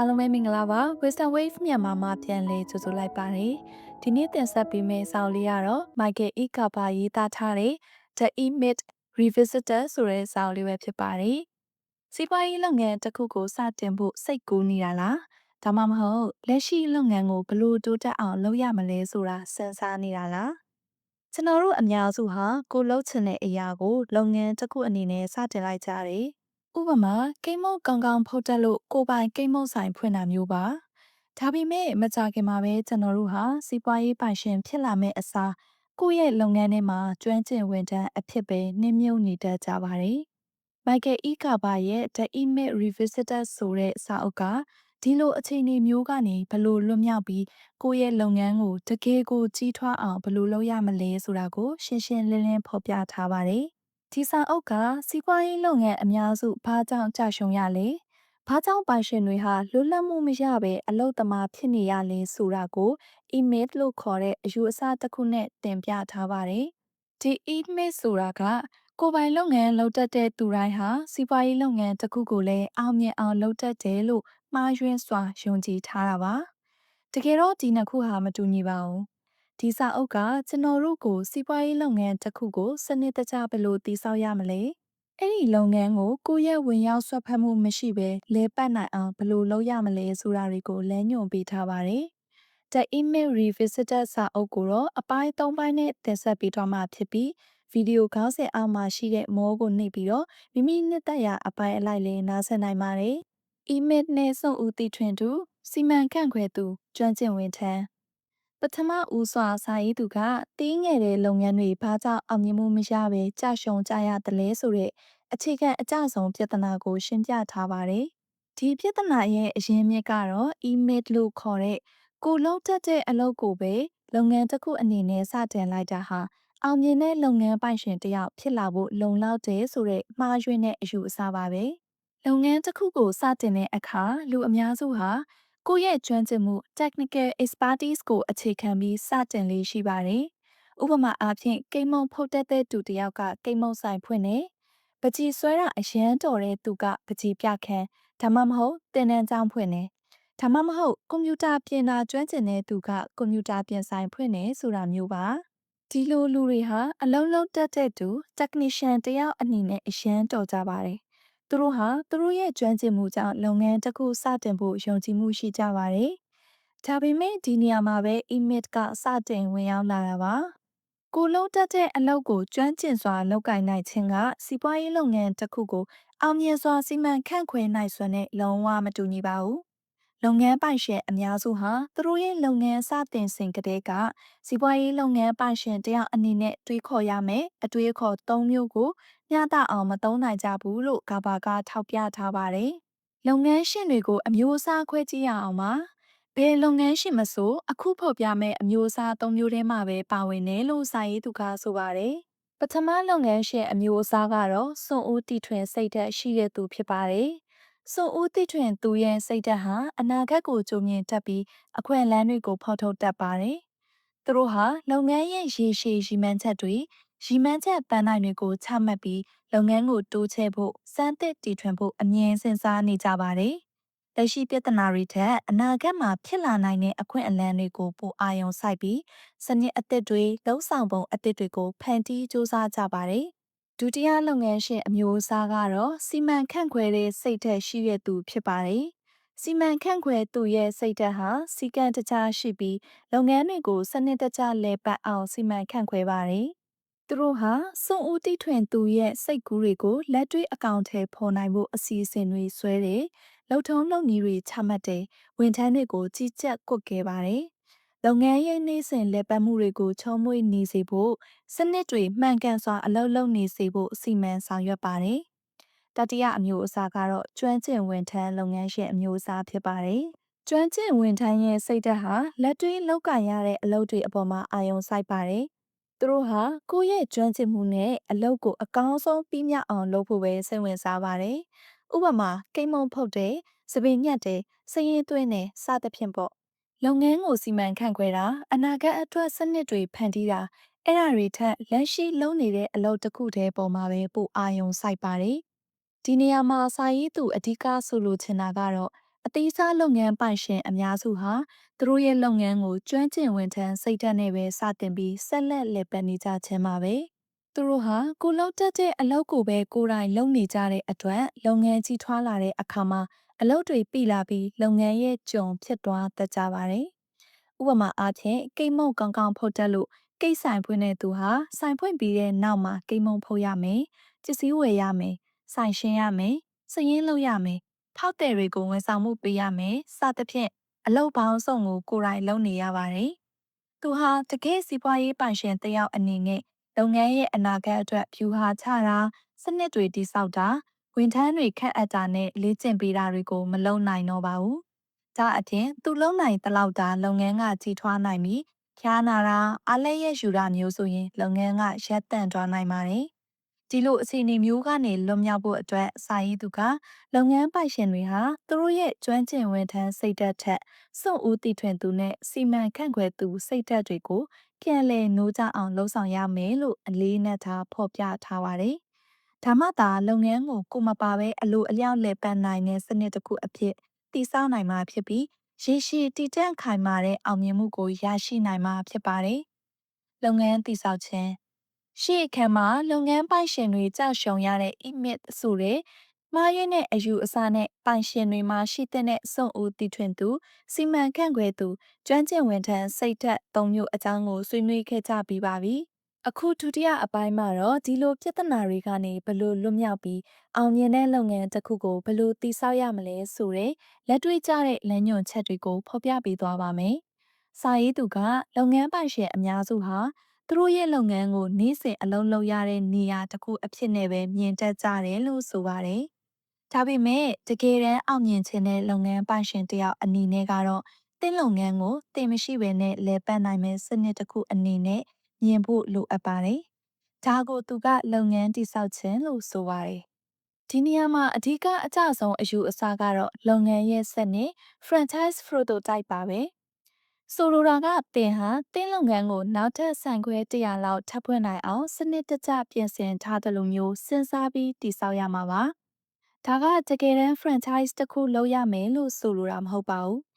အားလုံးပဲမင်္ဂလာပါ Wisdom Wave မြန်မာမှာပြန်လည်ကြိုဆိုလိုက်ပါတယ်ဒီနေ့တင်ဆက်ပေးမယ့်စာအုပ်လေးကတော့ Michael E. Kaba ရေးသားထားတဲ့ The Emit Revisited ဆိုတဲ့စာအုပ်လေးပဲဖြစ်ပါတယ်စီးပွားရေးလုပ်ငန်းတစ်ခုကိုစတင်ဖို့စိတ်ကူးနေတာလားဒါမှမဟုတ်လက်ရှိလုပ်ငန်းကိုဘယ်လိုတိုးတက်အောင်လုပ်ရမလဲဆိုတာစဉ်းစားနေတာလားကျွန်တော်တို့အများစုဟာကိုလှုပ်ချင်တဲ့အရာကိုလုပ်ငန်းတစ်ခုအနေနဲ့စတင်လိုက်ကြတယ် ဥပမာကိန်းမုတ်ကောင်းကောင်းဖုတ်တက်လို့ကိုပိုင်ကိန်းမုတ်ဆိုင်ဖွင့်တာမျိုးပါဒါပေမဲ့မကြခင်မှာပဲကျွန်တော်တို့ဟာစီးပွားရေးပိုင်ရှင်ဖြစ်လာမယ့်အစားကိုယ့်ရဲ့လုပ်ငန်းထဲမှာကျွမ်းကျင်ဝန်ထမ်းအဖြစ်ပဲနှင်းမြုပ်နေတတ်ကြပါတယ်မိုက်ကယ်အီကာဘာရဲ့ The Email Revisited ဆိုတဲ့စာအုပ်ကဒီလိုအခြေအနေမျိုးကနေဘယ်လိုလွတ်မြောက်ပြီးကိုယ့်ရဲ့လုပ်ငန်းကိုတကယ်ကိုကြီးထွားအောင်ဘယ်လိုလုပ်ရမလဲဆိုတာကိုရှင်းရှင်းလင်းလင်းဖော်ပြထားပါတယ်။ ဒီစာအုပ်ကစီးပွားရေးလုပ်ငန်းအများစုဘာကြောင့်ကြာရှုံးရလဲ။ဘာကြောင့်ပိုင်ရှင်တွေဟာလွတ်လပ်မှုမရဘဲအလုတ်သမားဖြစ်နေရလဲဆိုတာကို email လို့ခေါ်တဲ့အယူအဆတစ်ခုနဲ့တင်ပြထားပါတယ်။ဒီ email ဆိုတာကကိုယ်ပိုင်လုပ်ငန်းလုပ်တတ်တဲ့သူတိုင်းဟာစီးပွားရေးလုပ်ငန်းတစ်ခုကိုလည်းအောင်မြင်အောင်လုပ်တတ်တယ်လို့မှားယွင်းစွာယုံကြည်ထားတာပါတကယ်တော့ဒီနှစ်ခုဟာမတူညီပါဘူး ဒီစာအုပ်ကကျွန်တော်တို့ကိုစီးပွားရေးလုပ်ငန်းတစ်ခုကိုစနစ်တကျဘယ်လိုတည်ဆောက်ရမလဲအဲ့ဒီလုပ်ငန်းကိုကိုယ့်ရဲ့ဝင်ရောက်ဆွတ်ဖက်မှုမရှိဘဲလဲပတ်နိုင်အောင်ဘယ်လိုလုပ်ရမလဲဆိုတာတွေကိုလမ်းညွှန်ပေးထားပါတယ်။ The Email Revisited စာအုပ်ကိုတော့အပိုင်း၃ပိုင်းနဲ့တင်ဆက်ပေးသွားမှာဖြစ်ပြီးဗီဒီယိုခေါင်းစဉ်အောက်မှာရှိတဲ့မောကိုနှိပ်ပြီးတော့မိမိနှစ်သက်ရာအပိုင်းအလိုက်လေးနားဆင်နိုင်ပါတယ်။ email နဲ့စုံဦးတည်ထွင်သူစီမံခန့်ခွဲသူကျွမ်းကျင်ဝန်ထမ်း ပထမဦးစွာစာရေးသူကတင်းငယ်တဲ့လုပ်ငန်းတွေဘာကြောင့်အောင်မြင်မှုမရဘဲကြာရှုံးကြရတယ်လဲဆိုတဲ့အခြေခံအကျဆုံးပြဿနာကို ရှင်းပြထားပါတယ်။ဒီပြဿနာရဲ့အရင်းမြစ်ကတော့ email လို့ခေါ်တဲ့ကိုလုံးတက်တဲ့အလုပ်ကိုပဲလုပ်ငန်းတစ်ခုအနေနဲ့စတင်လိုက်တာဟာအောင်မြင်တဲ့လုပ်ငန်းပိုင်ရှင်တယောက်ဖြစ်လာဖို့လုံလောက်တယ်ဆိုတဲ့မှားယွင်းတဲ့အယူအဆပါပဲလုပ်ငန်းတစ်ခုကိုစတင်တဲ့အခါလူအများစုဟာ ကိုယ့်ရဲ့ကျွမ်းကျင်မှု technical expertise ကိုအခြေခံပြီးစတင်လေးရှိပါတယ်ဥပမာအားဖြင့်ကိန်းမုံဖုတ်တက်တဲ့သူတယောက်ကကိန်းမုံဆိုင်ဖွင့်နေပကြီးဆွဲတာအရန်တော်တဲ့သူကပကြီးပြခန်းဒါမှမဟုတ်တင်နန်းကျောင်းဖွင့်နေဒါမှမဟုတ်ကွန်ပျူတာပြင်တာကျွမ်းကျင်တဲ့သူကကွန်ပျူတာပြင်ဆိုင်ဖွင့်နေဆိုတာမျိုးပါဒီလိုလူတွေဟာအလုံးလုံးတက်တဲ့သူ technician တယောက်အနေနဲ့အရန်တော်ကြပါတယ်။ သူတို့ဟာသူတို့ရဲ့ကျွမ်းကျင်မှုကြောင့်လုပ်ငန်းတစ်ခုစတင်ဖို့ယုံကြည်မှုရှိကြပါတယ်။ဒါပေမဲ့ဒီနေရာမှာပဲ image ကစတင်ဝင်ရောက်လာတာပါ။ကိုလုံးတက်တဲ့အလုပ်ကိုကျွမ်းကျင်စွာလုပ်ကိုင်နိုင်ခြင်းကစီးပွားရေးလုပ်ငန်းတစ်ခုကိုအောင်မြင်စွာစီမံခန့်ခွဲနိုင်စွမ်းနဲ့လုံးဝမတူညီပါဘူး လုပ်ငန်းပိုင်ရှင်အများစုဟာသူတို့ရဲ့လုပ်ငန်းစတင်စဉ်ကတည်းကစီးပွားရေးလုပ်ငန်းပိုင်ရှင်တယောက်အနေနဲ့တွေးခေါ်ရမယ်အတွေးအခေါ်၃မျိုးကိုမျှတအောင်မသုံးနိုင်ကြဘူးလို့ဂါဘာကထောက်ပြထားပါတယ်။လုပ်ငန်းရှင်တွေကိုအမျိုးအစားခွဲကြည့်ရအောင်ပါ။ဘယ်လုပ်ငန်းရှင်မဆိုအခုဖော်ပြမဲ့အမျိုးအစား၃မျိုးထဲမှာပဲပါဝင်တယ်လို့စာရေးသူကဆိုပါတယ်။ပထမလုပ်ငန်းရှင်အမျိုးအစားကတော့စွန့်ဦးတီထွင်စိတ်ဓာတ်ရှိတဲ့သူဖြစ်ပါတယ်။ ဆိုဦးတိထွင်သူရဲ့စိတ်ဓာတ်ဟာအနာဂတ်ကိုကြိုမြင်တတ်ပြီးအခွင့်အလမ်းတွေကိုဖော်ထုတ်တတ်ပါတယ်။သူတို့ဟာလုပ်ငန်းရဲ့ရေရှည်ရည်မှန်းချက်တွေရည်မှန်းချက်ပန်းနိုင်တွေကိုချမှတ်ပြီးလုပ်ငန်းကိုတိုးချဲ့ဖို့စမ်းသစ်တည်ထွင်ဖို့အမြင်စဉ်းစားနေကြပါတယ်။လက်ရှိပြဿနာတွေထက်အနာဂတ်မှာဖြစ်လာနိုင်တဲ့အခွင့်အလမ်းတွေကိုပိုအာရုံစိုက်ပြီးစနစ်အသစ်တွေလှုံ့ဆော်ပုံအသစ်တွေကိုဖန်တီးစူးစမ်းကြပါတယ်။ ဒုတိယလုပ်ငန်းရှင်အမျိုးအစားကတော့စီမံခန့်ခွဲတဲ့စိတ်ဓာတ်ရှိတဲ့သူဖြစ်ပါတယ်။စီမံခန့်ခွဲသူရဲ့စိတ်ဓာတ်ဟာစီကံတခြားရှိပြီးလုပ်ငန်းတွေကိုစနစ်တကျလဲပတ်အောင်စီမံခန့်ခွဲပါတယ်။သူတို့ဟာစွန့်ဦးတိထွင်သူရဲ့စိတ်ကူးတွေကိုလက်တွေ့အကောင့်ထဲပေါ်နိုင်ဖို့အစီအစဉ်တွေဆွဲတယ်။လုံထုံးလုံနည်းတွေချမှတ်တယ်။ဝန်ထမ်းတွေကိုကြီးကြပ်ကွပ်ကဲပါတယ်။ လုပ်ငန်းရေးနှိမ့်စဉ်လက်ပတ်မှုတွေကိုချုံမွေ့နေစေဖို့စနစ်တွေမှန်ကန်စွာအလုပ်လုပ်နေစေဖို့အစီအမံဆောင်ရွက်ပါတယ်။တတိယအမျိုးအစားကတော့ကျွမ်းကျင်ဝန်ထမ်းလုပ်ငန်းရှင်အမျိုးအစားဖြစ်ပါတယ်။ကျွမ်းကျင်ဝန်ထမ်းရဲ့စိတ်ဓာတ်ဟာလက်တွေ့လုပ်ကင်ရတဲ့အလုပ်တွေအပေါ်မှာအာရုံစိုက်ပါတယ်။သူတို့ဟာကိုယ့်ရဲ့ကျွမ်းကျင်မှုနဲ့အလုပ်ကိုအကောင်းဆုံးပြီးမြောက်အောင်လုပ်ဖို့ပဲစိတ်ဝင်စားပါတယ်။ဥပမာကိန်းမုံဖုတ်တယ်၊စပင်ညက်တယ်၊စရင်သွင်းတယ်စသဖြင့်ပေါ့ လုပ်ငန်းကိုစီမံခန့်ခွဲတာအနာဂတ်အတွက်စနစ်တွေဖန်တီးတာအဲ့ဒါတွေထက်လက်ရှိလုပ်နေတဲ့အလုပ်တစ်ခုတည်းပေါ်မှာပဲပိုအာရုံစိုက်ပါတယ်ဒီနေရာမှာစာရေးသူအဓိကဆိုလိုချင်တာကတော့အသေးစားလုပ်ငန်းပိုင်ရှင်အများစုဟာသူတို့ရဲ့လုပ်ငန်းကိုကျွမ်းကျင်ဝန်ထမ်းစိတ်ဓာတ်နဲ့ပဲစတင်ပြီးဆက်လက်လည်ပတ်နေကြခြင်းပါပဲသူတို့ဟာကိုလုံးတက်တဲ့အလုပ်ကိုပဲကိုယ်တိုင်လုပ်နေကြတဲ့အတွက်လုပ်ငန်းကြီးထွားလာတဲ့အခါမှာ အလုပ်တွေပြီလာပြီးလုပ်ငန်းရဲ့ကြုံဖြစ်သွားတတ်ကြပါတယ်ဥပမာအားဖြင့်ကိတ်မုံကောင်းကောင်းဖုတ်တက်လို့ကိတ်ဆိုင်ဖွင့်တဲ့သူဟာဆိုင်ဖွင့်ပြီးတဲ့နောက်မှာကိတ်မုံဖုတ်ရမယ်ပစ္စည်းဝယ်ရမယ်ဆိုင်ရှင်းရမယ်စည်ရင်းလုပ်ရမယ်ဖောက်တဲ့တွေကိုဝန်ဆောင်မှုပေးရမယ်စသဖြင့်အလုပ်ပေါင်းစုံကိုကိုယ်တိုင်လုပ်နေရပါတယ်သူဟာတကယ်စီးပွားရေးပိုင်ရှင်တစ်ယောက်အနေနဲ့လုပ်ငန်းရဲ့အနာဂတ်အတွက်ဖြူဟာချတာစနစ်တွေတိစောက်တာ ဝန်ထမ်းတွေခန့်အပ်တာနဲ့လေ့ကျင့်ပေးတာတွေကိုမလုပ်နိုင်တော့ပါဘူး။ဒါအပြင်သူလုံနိုင်တလောက်တာလုပ်ငန်းကကြီးထွားနိုင်ပြီးဖျားနာတာအားလည်းရယူတာမျိုးဆိုရင်လုပ်ငန်းကရပ်တန့်သွားနိုင်ပါတယ်။ဒီလိုအခြေအနေမျိုးကနေလွတ်မြောက်ဖို့အတွက်စာရေးသူကလုပ်ငန်းပိုင်ရှင်တွေဟာသူတို့ရဲ့ကျွမ်းကျင်ဝန်ထမ်းစိတ်ဓာတ်ထက်စွန့်ဦးတည်ထွင်သူနဲ့စီမံခန့်ခွဲသူစိတ်ဓာတ်တွေကိုပြန်လည်နိုးကြအောင်လှုံ့ဆော်ရမယ်လို့အလေးနက်ထားဖော်ပြထားပါတယ်။ ဒါမှသာလုပ်ငန်းကိုကိုမပါဘဲအလိုအလျောက်လည်ပတ်နိုင်တဲ့စနစ်တစ်ခုအဖြစ်တည်ဆောက်နိုင်မှာဖြစ်ပြီးရေရှည်တည်တံ့ခိုင်မာတဲ့အောင်မြင်မှုကိုရရှိနိုင်မှာဖြစ်ပါတယ်။လုပ်ငန်းတည်ဆောက်ခြင်းရှေ့အခန်းမှာလုပ်ငန်းပိုင်ရှင်တွေကြောက်ရှုံရတဲ့ emit ဆိုတဲ့မှားယွင်းတဲ့အယူအဆနဲ့ပိုင်ရှင်တွေမှာရှိတဲ့စွန့်ဦးတည်ထွင်သူစီမံခန့်ခွဲသူကျွမ်းကျင်ဝန်ထမ်းစိတ်ဓာတ်သုံးမျိုးအကြောင်းကိုဆွေးနွေးခဲ့ကြပြီးပါပြီ။ အခုဒုတိယအပိုင်းမှာတော့ဒီလိုပြဿနာတွေကနေဘလို့လွတ်မြောက်ပြီးအောင်မြင်တဲ့လုပ်ငန်းတစ်ခုကိုဘလို့တည်ဆောက်ရမလဲဆိုတဲ့လက်တွေ့ကျတဲ့လမ်းညွှန်ချက်တွေကိုဖော်ပြပေးသွားပါမယ်။စာရေးသူကလုပ်ငန်းပိုင်ရှင်အများစုဟာသူတို့ရဲ့လုပ်ငန်းကိုနေ့စဉ်အလုံးလုံးရတဲ့နေရာတစ်ခုအဖြစ်နဲ့ပဲမြင်တတ်ကြတယ်လို့ဆိုပါတယ်။ဒါပေမဲ့တကယ်တမ်းအောင်မြင်ခြင်းတဲ့လုပ်ငန်းပိုင်ရှင်တယောက်အနေနဲ့ကတော့တင်းလုပ်ငန်းကိုတင်မရှိဘဲနဲ့လဲပတ်နိုင်မဲ့စနစ်တစ်ခုအနေနဲ့ မြင်ဖို့လိုအပ်ပါတယ်။ဒါကိုသူကလုပ်ငန်းတိစောက်ခြင်းလို့ဆိုပါတယ်။ဒီနေရာမှာအဓိကအကျဆုံးအယူအဆကတော့လုပ်ငန်းရဲ့စနစ် franchise prototype ပါပဲ။ဆိုလိုတာကတင်ဟာတင်းလုပ်ငန်းကိုနောက်ထပ်ဆိုင်ခွဲ100လောက်ထပ်ဖွင့်နိုင်အောင်စနစ်တကျပြင်ဆင်ထားတယ်လို့မျိုးစဉ်းစားပြီးတည်ဆောက်ရမှာပါ။ဒါကတကယ်တမ်း franchise တစ်ခုလုပ်ရမယ်လို့ဆိုလိုတာမဟုတ်ပါဘူး။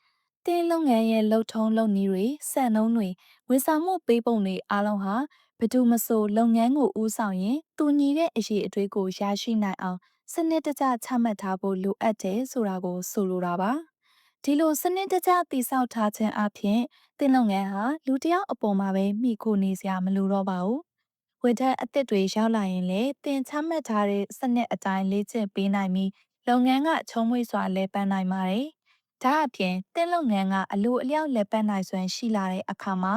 တင်းလုပ်ငန်းရဲ့လှုပ်ထုံးလုပ်နည်းတွေစံနှုန်းတွေဝန်ဆောင်မှုပေးပုံတွေအားလုံးဟာဘယ်သူမဆိုလုပ်ငန်းကိုဦးဆောင်ရင်တူညီတဲ့အရေးအသွေးကိုရရှိနိုင်အောင်စနစ်တကျချမှတ်ထားဖို့လိုအပ်တယ်ဆိုတာကိုဆိုလိုတာပါ။ဒီလိုစနစ်တကျတည်ဆောက်ထားခြင်းအပြင်တင်လုပ်ငန်းဟာလူတစ်ယောက်အပေါ်မှာပဲမိခိုနေစရာမလိုတော့ပါဘူး။ဝန်ထမ်းအသစ်တွေရောက်လာရင်လည်းတင်ချမှတ်ထားတဲ့စနစ်အတိုင်းလေ့ကျင့်ပေးနိုင်ပြီးလုပ်ငန်းကချုံးမွေ့စွာလဲပန်းနိုင်ပါတယ်။ ဒါအပြင်တင်လုပ်ငန်းကအလိုအလျောက်လဲပန်းနိုင်စွမ်းရှိလာတဲ့အခါမှာ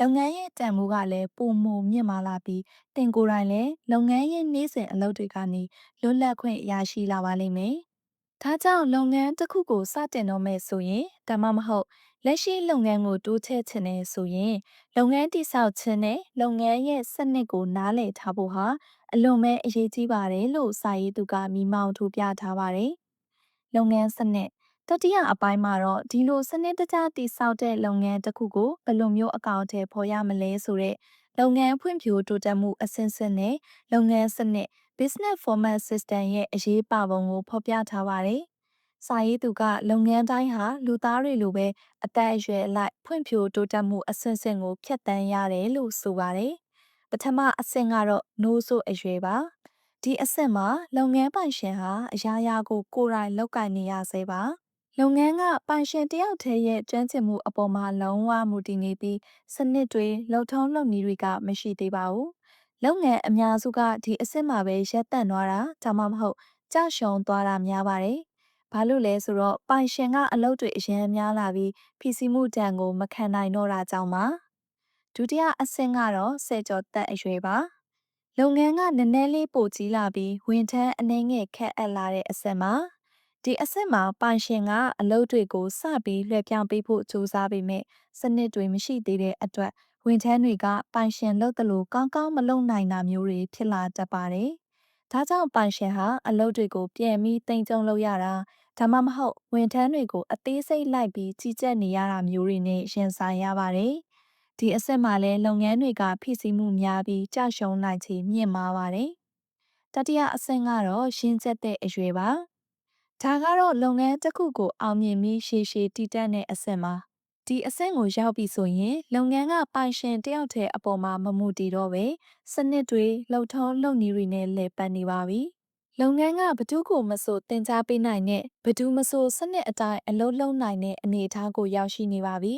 လုပ်ငန်းရဲ့တန်ဖိုးကလည်းပုံမမြင့်မာလာပြီးတင်ကိုယ်တိုင်လည်းလုပ်ငန်းရဲ့နေ့စဉ်အလုပ်တွေကနေလွတ်လပ်ခွင့်ရရှိလာပါလိမ့်မယ်။ဒါကြောင့်လုပ်ငန်းတစ်ခုကိုစတင်တော့မယ်ဆိုရင်ဒါမှမဟုတ်လက်ရှိလုပ်ငန်းကိုတိုးချဲ့ချင်တယ်ဆိုရင်လုပ်ငန်းတိစောက်ခြင်းနဲ့လုပ်ငန်းရဲ့စနစ်ကိုနားလည်ထားဖို့ဟာအလွန်ပဲအရေးကြီးပါတယ်လို့စာရေးသူကမိမောင်းထုတ်ပြထားပါတယ်။လုပ်ငန်းစနစ် တတိယအပိုင်းမှာတော့ဒီလိုစနစ်တကျတိစောက်တဲ့လုပ်ငန်းတစ်ခုကိုဘယ်လိုမျိုးအကောင့်ထဲပေါ်ရမလဲဆိုတဲ့လုပ်ငန်းဖွံ့ဖြိုးတိုးတက်မှုအဆင့်ဆင့်နဲ့လုပ်ငန်းစနစ် Business Format System ရဲ့အရေးပါပုံကိုဖော်ပြထားပါတယ်။စာရေးသူကလုပ်ငန်းတိုင်းဟာလူသားတွေလိုပဲအသက်အရွယ်အလိုက်ဖွံ့ဖြိုးတိုးတက်မှုအဆင့်ဆင့်ကိုဖြတ်တန်းရတယ်လို့ဆိုပါတယ်။ပထမအဆင့်ကတော့နိုးစို့အရွယ်ပါ။ဒီအဆင့်မှာလုပ်ငန်းပိုင်ရှင်ဟာအရာရာကိုကိုယ်တိုင်လုပ်ကိုင်နေရစေပါ။ လုပ်ငန်းကပိုင်ရှင်တယောက်တည်းရဲ့ကျွမ်းကျင်မှုအပေါ်မှာလုံးဝမူတည်နေပြီးစနစ်တွေလှုပ်ထုံးလုပ်နည်းတွေကမရှိသေးပါဘူး။လုပ်ငန်းအများစုကဒီအဆင့်မှာပဲရပ်တန့်သွားတာဒါမှမဟုတ်ကြောက်ရွံ့သွားတာများပါတယ်။ဘာလို့လဲဆိုတော့ပိုင်ရှင်ကအလုပ်တွေအရင်များလာပြီးဖြစ်စီမှုတန်ကိုမခံနိုင်တော့တာကြောင့်ပါ။ဒုတိယအဆင့်ကတော့စေကျော်တက်အရွယ်ပါ။လုပ်ငန်းကနည်းနည်းလေးပိုကြီးလာပြီးဝန်ထမ်းအနှဲငယ်ခက်အပ်လာတဲ့အဆင့်မှာ ဒီအဆင့်မှာပိုင်ရှင်ကအလုပ်တွေကိုစပြီးလွှဲပြောင်းပေးဖို့ကြိုးစားပေမဲ့စနစ်တွေမရှိသေးတဲ့အတွက်ဝန်ထမ်းတွေကပိုင်ရှင်လုပ်တယ်လို့ကောင်းကောင်းမလုပ်နိုင်တာမျိုးတွေဖြစ်လာတတ်ပါတယ်။ဒါကြောင့်ပိုင်ရှင်ဟာအလုပ်တွေကိုပြန်ပြီးတင်ကြုံလုပ်ရတာဒါမှမဟုတ်ဝန်ထမ်းတွေကိုအသေးစိတ်လိုက်ပြီးကြီးကြပ်နေရတာမျိုးတွေနဲ့ရင်ဆိုင်ရပါတယ်။ဒီအဆက်မှာလည်းလုပ်ငန်းတွေကဖြစ်စီမှုများပြီးကြာရှုံးနိုင်ခြေမြင့်မားပါတယ်။တတိယအဆင့်ကတော့ရှင်းချက်တဲ့အရွယ်ပါ ဒါကတော့လုပ်ငန်းတစ်ခုကိုအောင်မြင်ပြီးရှေရှည်တည်တတ်တဲ့အဆင့်ပါဒီအဆင့်ကိုရောက်ပြီဆိုရင်လုပ်ငန်းကပိုင်ရှင်တယောက်တည်းအပေါ်မှာမမှုတည်တော့ပဲစနစ်တွေလှုပ်ထုံးလုပ်နည်းတွေနဲ့လည်ပတ်နေပါပြီလုပ်ငန်းကဘသူကိုမဆိုတင် जा ပေးနိုင်တဲ့ဘသူမဆိုစနစ်အတိုင်းအလုပ်လုပ်နိုင်တဲ့အနေအထားကိုရောက်ရှိနေပါပြီ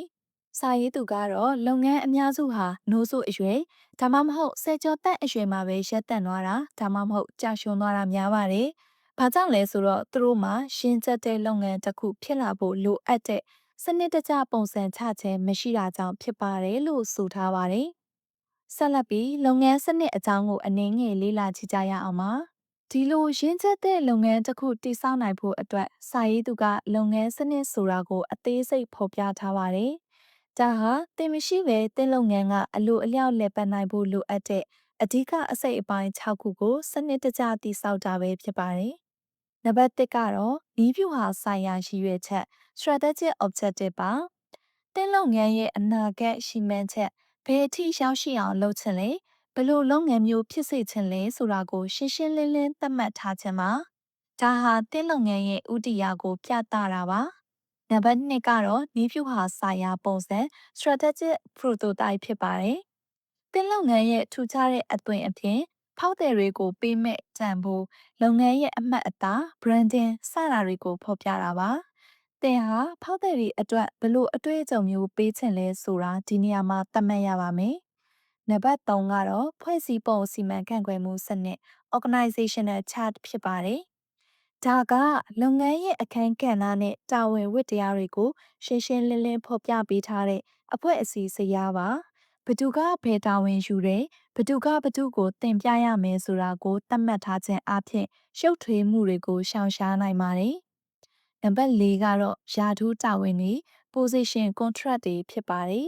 စာရေးသူကတော့လုပ်ငန်းအများစုဟာနိုးစုအရွယ်ဒါမှမဟုတ်ဆယ်ကျော်သက်အရွယ်မှာပဲရပ်တန့်သွားတာဒါမှမဟုတ်ကြာရှုံးသွားတာများပါတယ်။ ဘာကြောင့်လဲဆိုတော့သူတို့မှာရှင်းချက်တဲ့လုပ်ငန်းတစ်ခုဖြစ်လာဖို့လိုအပ်တဲ့စနစ်တကျပုံစံချခြင်းမရှိတာကြောင့်ဖြစ်ပါတယ်လို့ဆိုထားပါတယ်။ဆက်လက်ပြီးလုပ်ငန်းစနစ်အကြောင်းကိုအနည်းငယ်လေ့လာကြည့်ကြရအောင်ပါ။ဒီလိုရင်းချက်တဲ့လုပ်ငန်းတစ်ခုတည်ဆောက်နိုင်ဖို့အတွက်စာရေးသူကလုပ်ငန်းစနစ်ဆိုတာကိုအသေးစိတ်ဖော်ပြထားပါတယ်။ဒါဟာတင်မရှိပဲတင်လုပ်ငန်းကအလိုအလျောက်လက်ပတ်နိုင်ဖို့လိုအပ်တဲ့အဓိကအစိတ်အပိုင်း6ခုကိုစနစ်တကျတည်ဆောက်တာပဲဖြစ်ပါတယ်။ နံပါတ်1ကတော့ဤဖြူဟာဆိုင်ရာရှိရွယ်ချက် strategic objective ပါ။တင်လုပ်ငန်းရဲ့အနာဂတ်ရှိမှန်းချက်ဘယ်အထိရောက်ရှိအောင်လုပ်ချင်လဲဘလို့လုပ်ငန်းမျိုးဖြစ်စေချင်လဲဆိုတာကိုရှင်းရှင်းလင်းလင်းသတ်မှတ်ထားခြင်းပါ။ဒါဟာတင်လုပ်ငန်းရဲ့ဥတီယာကို ပြသတာပါ။နံပါတ်2ကတော့နီးဖြူဟာဆိုင်ရာပုံစံ strategic prototype ဖြစ်ပါတယ်။တင်လုပ်ငန်းရဲ့ထူခြားတဲ့အသွင်အဖြစ် ဖောက်တယ်တွေကိုပေးမဲ့တန်ဖိုးလုပ်ငန်းရဲ့အမှတ်အသား branding စတာတွေကိုဖော်ပြတာပါ။တင်ဟာဖောက်တယ်တွေအတွက်ဘလို့အတွေ့အကြုံမျိုးပေးချင်လဲဆိုတာဒီနေရာမှာသတ်မှတ်ရပါမယ်။နံပါတ်3ကတော့ဖွဲ့စည်းပုံစီမံခန့်ခွဲမှုစနစ် organizational chart ဖြစ်ပါတယ်။ဒါကလုပ်ငန်းရဲ့အခန်းကဏ္ဍနဲ့တာဝန်ဝတ္တရားတွေကိုရှင်းရှင်းလင်းလင်းဖော်ပြပေးထားတဲ့အဖွဲ့အစည်းစရာပါ ဘသူကဘယ်တာဝန်ယူတယ်ဘသူကဘသူကိုတင်ပြရမယ်ဆိုတာကိုသတ်မှတ်ထားခြင်းအပြင်ရှုပ်ထွေးမှုတွေကိုရှောင်ရှားနိုင်ပါတယ်နံပါတ်၄ကတော့ယာထူးတာဝန်တွေ position contract တွေဖြစ်ပါတယ်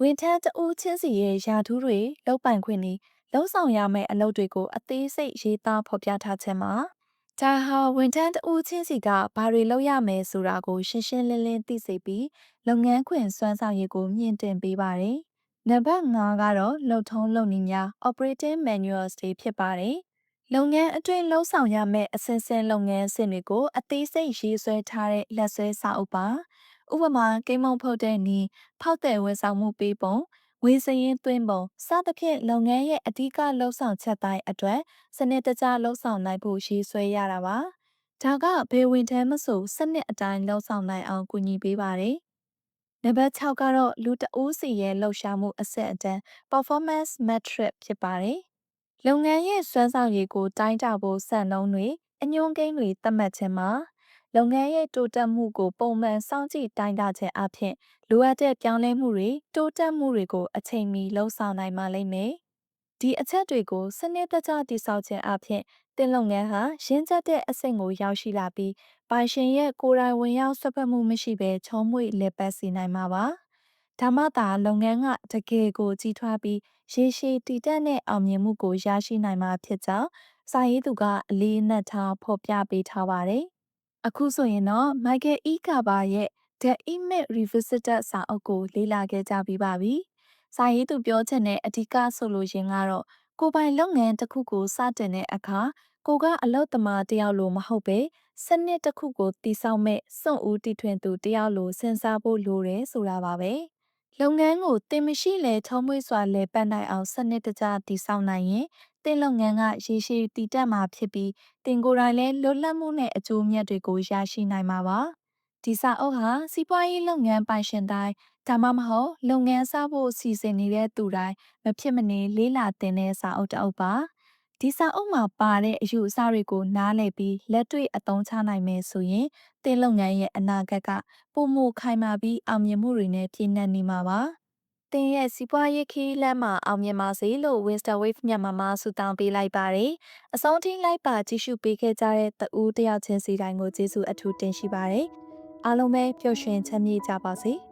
ဝန်ထမ်းတဦးချင်းစီရဲ့ယာထူးတွေလောက်ပိုင်ခွင့်တွေလုံးဆောင်ရမယ့်အလုပ်တွေကိုအသေးစိတ်ရေးသားဖော်ပြထားခြင်းမှာဒါဟာဝန်ထမ်းတဦးချင်းစီကဘာတွေလုပ်ရမယ်ဆိုတာကိုရှင်းရှင်းလင်းလင်းသိစေပြီးလုပ်ငန်းခွင်စွမ်းဆောင်ရည်ကိုမြင့်တင်ပေးပါတယ်။ နံပါတ်5ကတော့လုပ်ထုံးလုပ်နည်းများ operating manuals တွေဖြစ်ပါတယ်။လုပ်ငန်းအတွင်းလှုပ်ဆောင်ရမယ့်အစဉ်စဉ်လုပ်ငန်းစဉ်တွေကိုအသေးစိတ်ရေးဆွဲထားတဲ့လက်ဆွဲစာအုပ်ပါ။ဥပမာကိန်းမုံဖုတ်တဲ့နည်းဖောက်တဲ့ဝန်ဆောင်မှုပေးပုံဝေစရင်သွင်းပုံစသဖြင့်လုပ်ငန်းရဲ့အဓိကလှုပ်ဆောင်ချက်တိုင်းအတွက်စနစ်တကျလှုပ်ဆောင်နိုင်ဖို့ရေးဆွဲရတာပါ။ဒါကဘေးဝင်ထမ်းမဆိုစနစ်အတိုင်းလှုပ်ဆောင်နိုင်အောင်ကူညီပေးပါတယ်။ နံပါတ်6ကတော့လူတအိုးစီရဲ့လှုပ်ရှားမှုအဆက်အတန်း performance metric ဖြစ်ပါတယ်။လုပ်ငန်းရဲ့စွမ်းဆောင်ရည်ကိုတိုင်းတာဖို့စံနှုန်းတွေအညွှန်းကိန်းတွေသတ်မှတ်ခြင်းမှာလုပ်ငန်းရဲ့တိုးတက်မှုကိုပုံမှန်စောင့်ကြည့်တိုင်းတာခြင်းအပြင်လိုအပ်တဲ့ပြောင်းလဲမှုတွေတိုးတက်မှုတွေကိုအချိန်မီလှုံ့ဆော်နိုင်မှလိမ့်မယ်။ ဒီအချက်တွေကိုစနစ်တကျတည်ဆောက်ခြင်းအပြင်တင်လုပ်ငန်းဟာရင်းချက်တဲ့အဆင့်ကိုရောက်ရှိလာပြီးပိုင်ရှင်ရဲ့ကိုယ်တိုင်ဝင်ရောက်ဆွတ်ဖက်မှုမရှိဘဲချုံးမွေလက်ပတ်စီနိုင်မှာပါ။ဒါမှသာလုပ်ငန်းကတကယ်ကိုကြီးထွားပြီးရေရှည်တည်တတ်တဲ့အောင်မြင်မှုကိုရရှိနိုင်မှာဖြစ်ကြောင်းစာရေးသူကအလေးနက်ထားဖော်ပြပေးထားပါတယ်။အခုဆိုရင်တော့ Michael E. Kaba ရဲ့ The Image Revisited စာအုပ်ကိုလေ့လာခဲ့ကြပြီးပါပြီ။ စာရေးသူပြောချင်တဲ့အဓိကဆိုလိုရင်းကတော့ကိုပိုင်လုပ်ငန်းတစ်ခုကိုစတင်တဲ့အခါကိုကအလုပ်သမားတယောက်လိုမဟုတ်ပဲစနစ်တစ်ခုကိုတည်ဆောက်မဲ့စွန့်ဦးတည်ထွင်သူတယောက်လိုစဉ်းစားဖို့လိုတယ်ဆိုတာပါပဲ။လုပ်ငန်းကိုတင်မရှိလဲထုံးမွေးစွာလဲပတ်နိုင်အောင်စနစ်တကျတည်ဆောက်နိုင်ရင်တင်လုပ်ငန်းကရေရှည်တည်တတ်မှာဖြစ်ပြီးတင်ကိုယ်တိုင်လည်းလွတ်လပ်မှုနဲ့အကျိုးမြတ်တွေကိုရရှိနိုင်မှာပါဒီစာအုပ်ဟာစီးပွားရေးလုပ်ငန်းပိုင်ရှင်တိုင်း ဒါမှမဟုတ်လုပ်ငန်းစဖို့စီစဉ်နေတဲ့သူတိုင်းမဖြစ်မနေလေးလာတင်တဲ့စာအုပ်တစ်အုပ်ပါဒီစာအုပ်မှာပါတဲ့အယူအဆတွေကိုနားလည်ပြီးလက်တွေ့အသုံးချနိုင်မယ်ဆိုရင်တင်လုပ်ငန်းရဲ့အနာဂတ်ကပုံမခိုင်မာပြီးအောင်မြင်မှုတွေနဲ့ပြည့်နှက်နေမှာပါတင်ရဲ့စီးပွားရေးခီးလမ်းမှာအောင်မြင်ပါစေလို့ Winston Wave မြန်မာမှာဆုတောင်းပေးလိုက်ပါတယ်။အဆုံးထိလိုက်ပါကြည့်ရှုပေးခဲ့ကြတဲ့တဦးတယောက်ချင်းစီတိုင်းကိုကျေးဇူးအထူးတင်ရှိပါတယ်။အားလုံးပဲပျော်ရွှင်ချမ်းမြေ့ကြပါစေ။